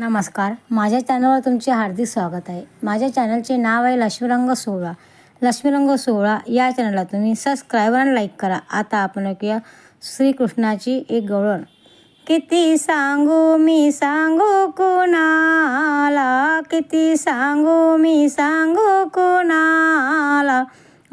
नमस्कार. माझ्या चॅनलवर तुमचे हार्दिक स्वागत आहे. माझ्या चॅनलचे नाव आहे लक्ष्मीरंग सोहळा. लक्ष्मीरंग सोहळा या चॅनलला तुम्ही सबस्क्राईब आणि लाईक करा. आता आपण ऐकूया श्रीकृष्णाची एक गवळण. किती सांगू मी सांगू कुणाला? किती सांगू मी सांगू कुणाला?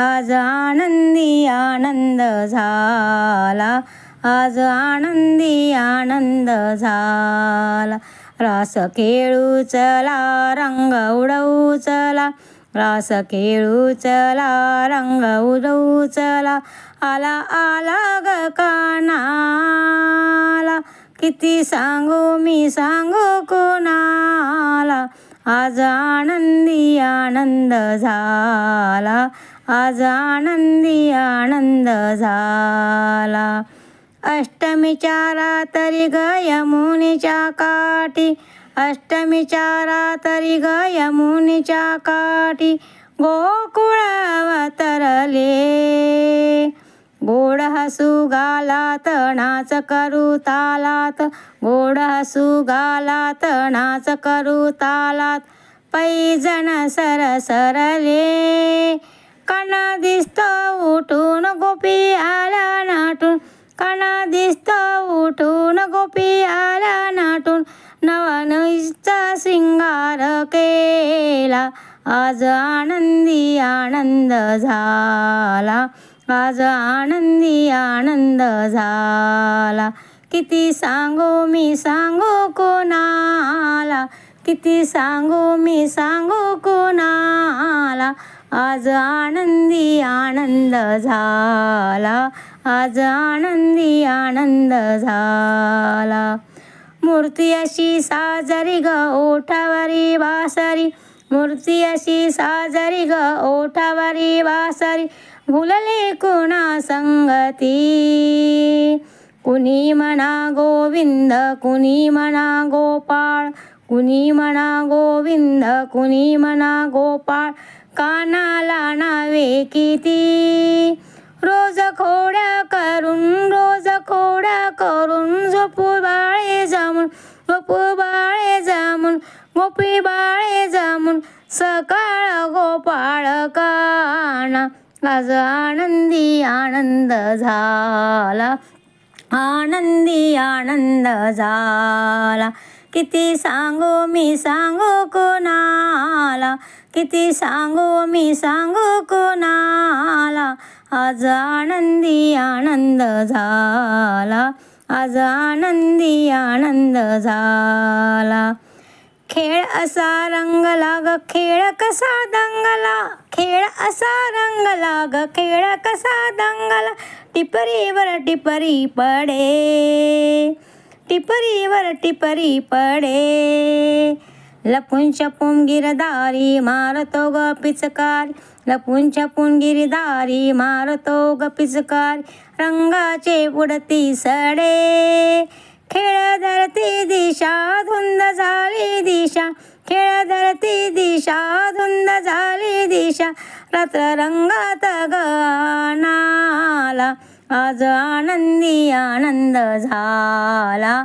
आज आनंदी आनंद झाला. आज आनंदी आनंद झाला. रास खेळू चला रंग उडवू चला. रास खेळू चला रंग उडवू चला. आला आला ग कानाला. किती सांगू मी सांगू कोणाला? आज आनंदी आनंद झाला. आज आनंदी आनंद झाला. अष्टमीच्या रात्री ग यमुनीच्या काठी. अष्टमीच्या रात्री ग यमुनीच्या काठी. गोकुळावतरले गोड हसू गालात नाच करू तालात. गोड हसू गालात नाच करू तालात. पैजण सरसरले. कणा दिसतो उठून गोपी आला नाटून. कणा दिसतो उठून गोपी आला नाटून. नवनचा सिंगार केला. आज आनंदी आनंद झाला. आज आनंदी आनंद झाला. किती सांगू मी सांगू कोणाला? किती सांगू मी सांगू कोणाला? आज आनंदी आनंद झाला. आज आनंदी आनंद झाला. मूर्ती अशी साजरी ग ओठावरी वासरी. मूर्ती अशी साजरी ग ओठावरी वासरी. भुलले कुणा संगती? कुणी म्हणा गोविंद कुणी म्हणा गोपाळ? कुणी म्हणा गोविंद कुणी म्हणा गोपाळ? कानाला नावे किती? रोज खोड्या करून रोज खोड्या करून झोपू बाळे जामून झोपू बाळे जामून गोपी बाळे जामून सकाळ गोपाळ काना. आज आनंदी आनंद झाला आनंदी आनंद झाला. किती सांगू मी सांगू कोणाला किती सांगू मी सांगू कोणाला आज आनंदी आनंद झाला. आज आनंदी आनंद झाला. खेळ असा रंगला ग खेळ कसा दंगला. खेळ असा रंगला ग खेळ कसा दंगला. टिपरीवर टिपरी पडे. टिपरीवर टिपरी पडे. लपून छपून गिरदारी मारतो ग पिचकार. लपून छपून गिरदारी मारतो ग पिचकार. रंगाचे बुडती सडे. खेळ धरती दिशा धुंद झाली दिशा. खेळ धरती दिशा धुंद झाली दिशा. रात्र रंगात गानाला आज आनंदी आनंद झाला.